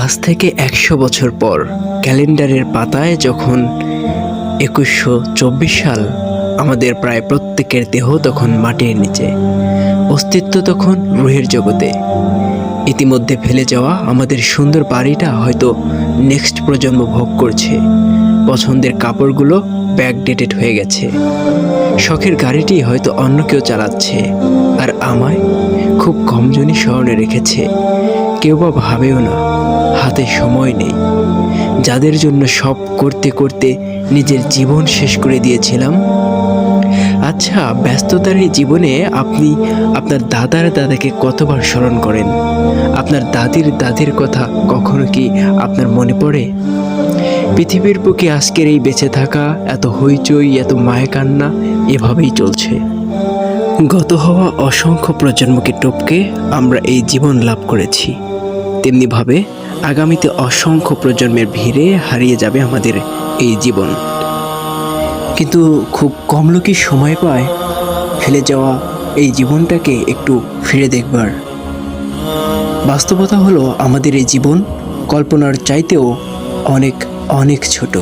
আজ থেকে একশো বছর পর ক্যালেন্ডারের পাতায় যখন একুশশো চব্বিশ সাল আমাদের প্রায় প্রত্যেকের দেহ তখন মাটির নিচে, অস্তিত্ব তখন রুহের জগতে। ইতিমধ্যে ফেলে যাওয়া আমাদের সুন্দর বাড়িটা হয়তো নেক্সট প্রজন্ম ভোগ করছে। পছন্দের কাপড়গুলো ব্যাকডেটেড হয়ে গেছে। শখের গাড়িটি হয়তো অন্য কেউ চালাচ্ছে, আর আমায় খুব কমজনই স্মরণে রেখেছে। কেউ বা ভাবেও না, হাতে সময় নেই। যাদের জন্য সব করতে করতে নিজের জীবন শেষ করে দিয়েছিলাম। আচ্ছা ব্যস্ততার এই জীবনে আপনি আপনার দাদার দাদাকে কতবার স্মরণ করেন? আপনার দাদির দাদির কথা কখনো কি আপনার মনে পড়ে? পৃথিবীর বুকে আজকের এই বেঁচে থাকা, এত হইচই, এত মায়া কান্না, এভাবেই চলছে। গত হওয়া অসংখ্য প্রজন্মকে টপকে আমরা এই জীবন লাভ করেছি। তেমনিভাবে আগামীতে অসংখ্য প্রজন্মের ভিড়ে হারিয়ে যাবে আমাদের এই জীবন। কিন্তু খুব কম লোকই সময় পায় ফেলে যাওয়া এই জীবনটাকে একটু ফিরে দেখবার। বাস্তবতা হলো আমাদের এই জীবন কল্পনার চাইতেও অনেক অনেক ছোট।